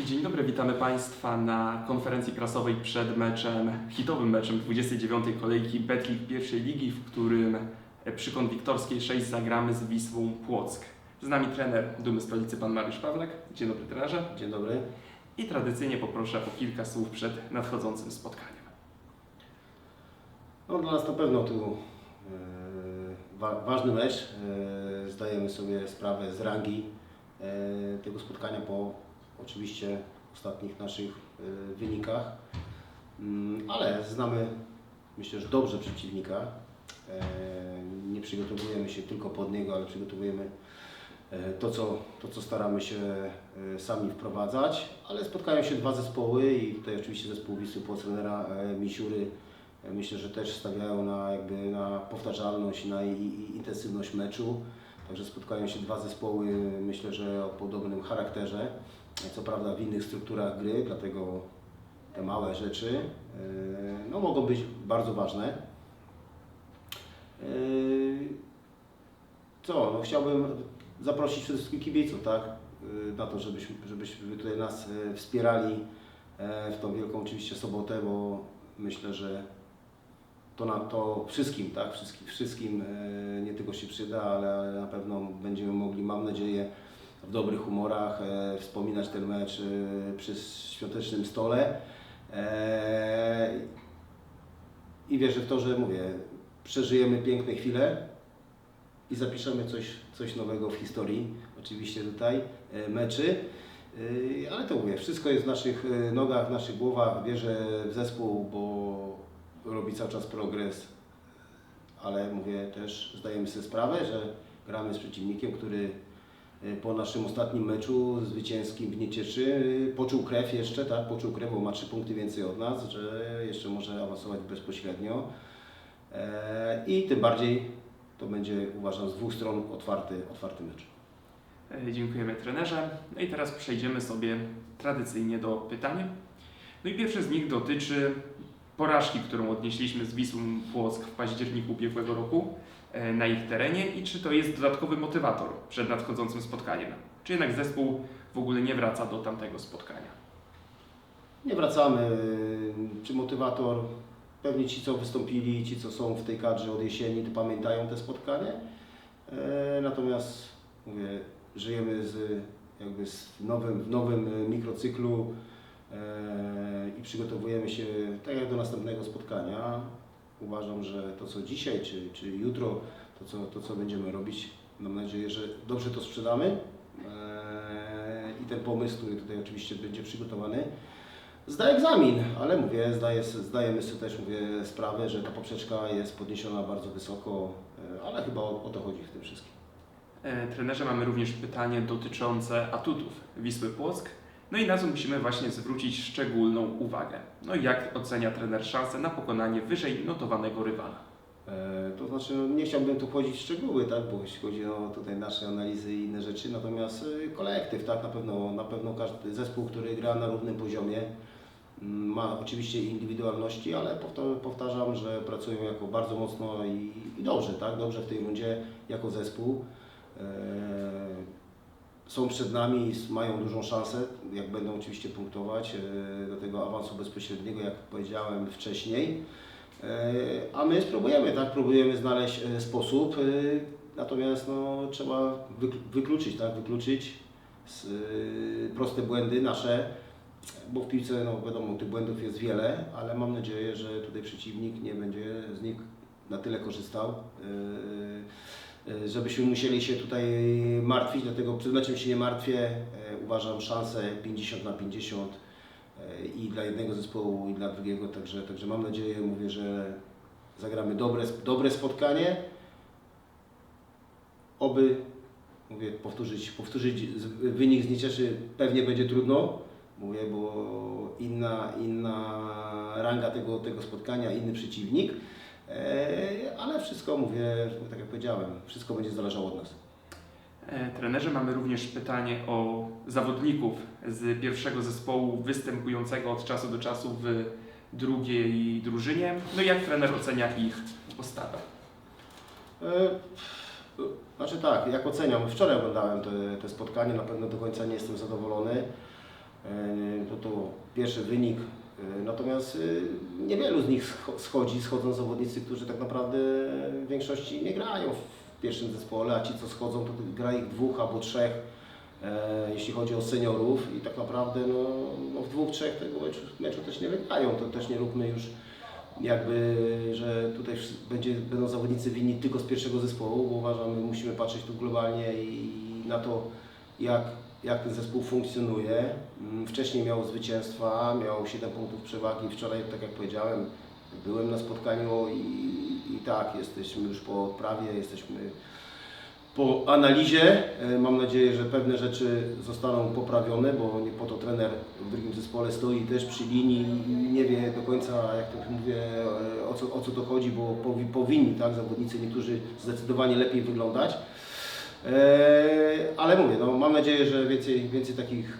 Dzień dobry, witamy Państwa na konferencji prasowej przed meczem, hitowym meczem 29. kolejki Betlik pierwszej ligi, w którym przy Konwiktorskiej 6 zagramy z Wisłą Płock. Z nami trener Dumy Stolicy, pan Mariusz Pawlak. Dzień dobry trenerze. Dzień dobry. I tradycyjnie poproszę o kilka słów przed nadchodzącym spotkaniem. No, dla nas na pewno tu e, wa ważny mecz. E, zdajemy sobie sprawę z rangi e, tego spotkania po oczywiście ostatnich naszych e, wynikach. Mm, ale znamy myślę, że dobrze przeciwnika. E, nie przygotowujemy się tylko pod niego, ale przygotowujemy e, to co, to, co staramy się sami wprowadzać. Ale spotkają się dwa zespoły i tutaj oczywiście zespół Wisły e, Misiury Myślę, że też stawiają na, jakby na powtarzalność na i intensywność meczu. Także spotkają się dwa zespoły, myślę, że o podobnym charakterze. Co prawda w innych strukturach gry, dlatego te małe rzeczy e, no, mogą być bardzo ważne. E, Co? No, chciałbym zaprosić przede wszystkim kibiców, tak? E, Na to, żebyśmy, żebyśmy tutaj nas wspierali w tą wielką oczywiście sobotę, bo myślę, że to na to wszystkim, tak, wszystkim, wszystkim nie tylko się przyda, ale na pewno będziemy mogli, mam nadzieję, w dobrych humorach e, wspominać ten mecz e, przy świątecznym stole. E, I wierzę w to, że mówię, przeżyjemy piękne chwile i zapiszemy coś, coś nowego w historii, oczywiście tutaj, e, meczy. E, Ale to mówię, wszystko jest w naszych e, nogach, w naszych głowach. Wierzę w zespół, bo robi cały czas progres, ale mówię też, zdajemy sobie sprawę, że gramy z przeciwnikiem, który po naszym ostatnim meczu zwycięskim w Niecieczy y, poczuł krew jeszcze, tak, poczuł krew, bo ma trzy punkty więcej od nas, że jeszcze może awansować bezpośrednio E, i tym bardziej to będzie uważam z dwóch stron otwarty, otwarty mecz. E, Dziękujemy trenerze. No i teraz przejdziemy sobie tradycyjnie do pytań. No i pierwsze z nich dotyczy porażki, którą odnieśliśmy z Wisłą Płock w październiku ubiegłego roku na ich terenie i czy to jest dodatkowy motywator przed nadchodzącym spotkaniem? Czy jednak zespół w ogóle nie wraca do tamtego spotkania? Nie wracamy. Czy motywator? Pewnie ci, co wystąpili, ci, co są w tej kadrze od jesieni, to pamiętają te spotkanie. E, Natomiast mówię, żyjemy z, jakby z nowym, w nowym e, mikrocyklu e, i przygotowujemy się tak jak do następnego spotkania. Uważam, że to co dzisiaj czy, czy jutro, to co, to co będziemy robić, mam nadzieję, że dobrze to sprzedamy e, i ten pomysł, który tutaj oczywiście będzie przygotowany, Zdaję egzamin, ale mówię, zdaję, zdajemy sobie też mówię, sprawę, że ta poprzeczka jest podniesiona bardzo wysoko, e, ale chyba o, o to chodzi w tym wszystkim. E, Trenerze mamy również pytanie dotyczące atutów Wisły Płock. No i na co musimy właśnie zwrócić szczególną uwagę. No i jak ocenia trener szansę na pokonanie wyżej notowanego rywala? E, To znaczy, no, nie chciałbym tu wchodzić w szczegóły, tak, bo jeśli chodzi o tutaj nasze analizy i inne rzeczy, natomiast e, kolektyw, tak, na pewno, na pewno każdy zespół, który gra na równym poziomie, mm, ma oczywiście indywidualności, ale powta- powtarzam, że pracują jako bardzo mocno i, i dobrze, tak, dobrze w tej rundzie jako zespół. E, Są przed nami, s- mają dużą szansę, jak będą oczywiście punktować e, do tego awansu bezpośredniego, jak powiedziałem wcześniej. E, A my spróbujemy, tak? Próbujemy znaleźć e, sposób, natomiast no, trzeba wykl- wykluczyć, tak? Wykluczyć proste błędy nasze, bo w piłce, no wiadomo, tych błędów jest wiele, ale mam nadzieję, że tutaj przeciwnik nie będzie z nich na tyle korzystał, żebyśmy musieli się tutaj martwić, dlatego przed meczem się nie martwię. E, Uważam szansę 50 na 50 e, i dla jednego zespołu, i dla drugiego, także, także mam nadzieję, mówię, że zagramy dobre, dobre spotkanie. Oby, mówię, powtórzyć, powtórzyć wynik z Niecieszy pewnie będzie trudno, mówię, bo inna, inna ranga tego, tego spotkania, inny przeciwnik, ale wszystko, mówię, tak jak powiedziałem, wszystko będzie zależało od nas. E, Trenerze mamy również pytanie o zawodników z pierwszego zespołu występującego od czasu do czasu w drugiej drużynie. No i jak trener ocenia ich postawę? E, Znaczy tak, jak oceniam, wczoraj oglądałem te, te spotkanie, na pewno do końca nie jestem zadowolony. E, To, to pierwszy wynik. E, Natomiast e, niewielu z nich scho- schodzi, schodzą zawodnicy, którzy tak naprawdę w większości nie grają w pierwszym zespole, a ci co schodzą to gra ich dwóch albo trzech, e, jeśli chodzi o seniorów i tak naprawdę no, no w dwóch, trzech tego meczu, meczu też nie wygrają, to też nie róbmy już jakby, że tutaj będzie, będą zawodnicy winni tylko z pierwszego zespołu, bo uważam, my musimy patrzeć tu globalnie i na to, jak, jak ten zespół funkcjonuje. Mm, Wcześniej miał zwycięstwa, miał 7 punktów przewagi. Wczoraj, tak jak powiedziałem, byłem na spotkaniu i, i tak, jesteśmy już po odprawie, jesteśmy po analizie. E, Mam nadzieję, że pewne rzeczy zostaną poprawione, bo nie po to trener w drugim zespole stoi też przy linii i nie wie do końca, jak to mówię, e, o co, o co to chodzi, bo powi, powinni tak, zawodnicy niektórzy zdecydowanie lepiej wyglądać. Ale mówię, no, mam nadzieję, że więcej, więcej takich,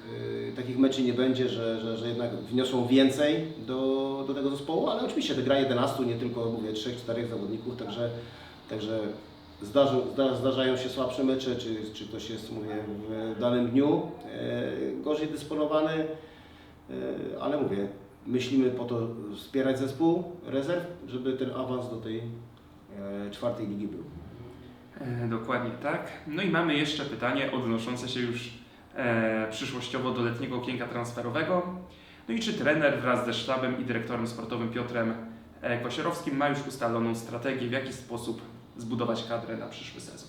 e, takich meczy nie będzie, że, że, że jednak wniosą więcej do, do tego zespołu, ale oczywiście to gra 11, nie tylko mówię 3-4 zawodników, także, także zdarzą, zda, zdarzają się słabsze mecze, czy, czy ktoś jest mówię, w danym dniu e, gorzej dysponowany, e, ale mówię, myślimy po to wspierać zespół rezerw, żeby ten awans do tej czwartej ligi był. E, Dokładnie tak. No i mamy jeszcze pytanie odnoszące się już e, przyszłościowo do letniego okienka transferowego. No i czy trener wraz ze sztabem i dyrektorem sportowym Piotrem e, Kosierowskim ma już ustaloną strategię, w jaki sposób zbudować kadrę na przyszły sezon?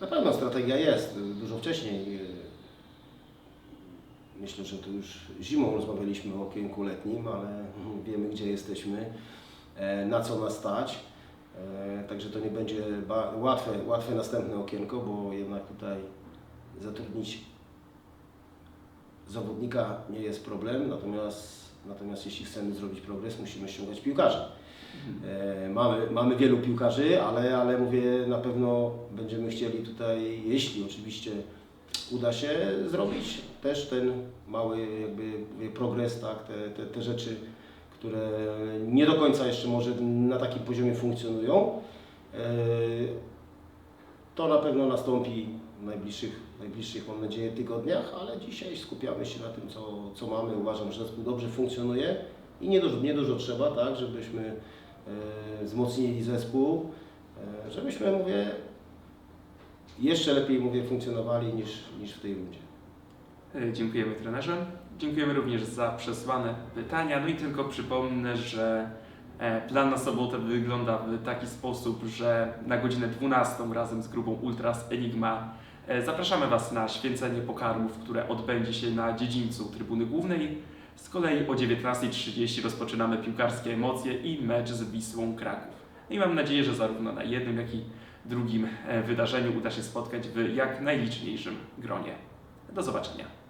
Na pewno strategia jest, dużo wcześniej. y, Myślę, że to już zimą rozmawialiśmy o okienku letnim, ale wiemy gdzie jesteśmy, e, na co nas stać. E, Także to nie będzie łatwe, łatwe następne okienko, bo jednak tutaj zatrudnić zawodnika nie jest problem, natomiast, natomiast jeśli chcemy zrobić progres, musimy ściągać piłkarzy. E, Mamy, mamy wielu piłkarzy, ale, ale mówię, na pewno będziemy chcieli tutaj, jeśli oczywiście uda się zrobić też ten mały jakby progres, tak, te, te, te rzeczy, które nie do końca jeszcze może na takim poziomie funkcjonują. E, To na pewno nastąpi w najbliższych, najbliższych mam nadzieję, tygodniach, ale dzisiaj skupiamy się na tym, co, co mamy. Uważam, że zespół dobrze funkcjonuje i nie dużo, nie dużo trzeba, tak, żebyśmy e, wzmocnili zespół, e, żebyśmy, mówię, jeszcze lepiej, mówię, funkcjonowali niż, niż w tej rundzie. E, Dziękujemy trenerze. Dziękujemy również za przesłane pytania. No i tylko przypomnę, że e, plan na sobotę wygląda w taki sposób, że na godzinę 12 razem z grupą Ultras Enigma e, zapraszamy Was na święcenie pokarmów, które odbędzie się na dziedzińcu trybuny głównej. Z kolei o 19.30 rozpoczynamy piłkarskie emocje i mecz z Wisłą Kraków. No i mam nadzieję, że zarówno na jednym, jak i drugim wydarzeniu uda się spotkać w jak najliczniejszym gronie. Do zobaczenia.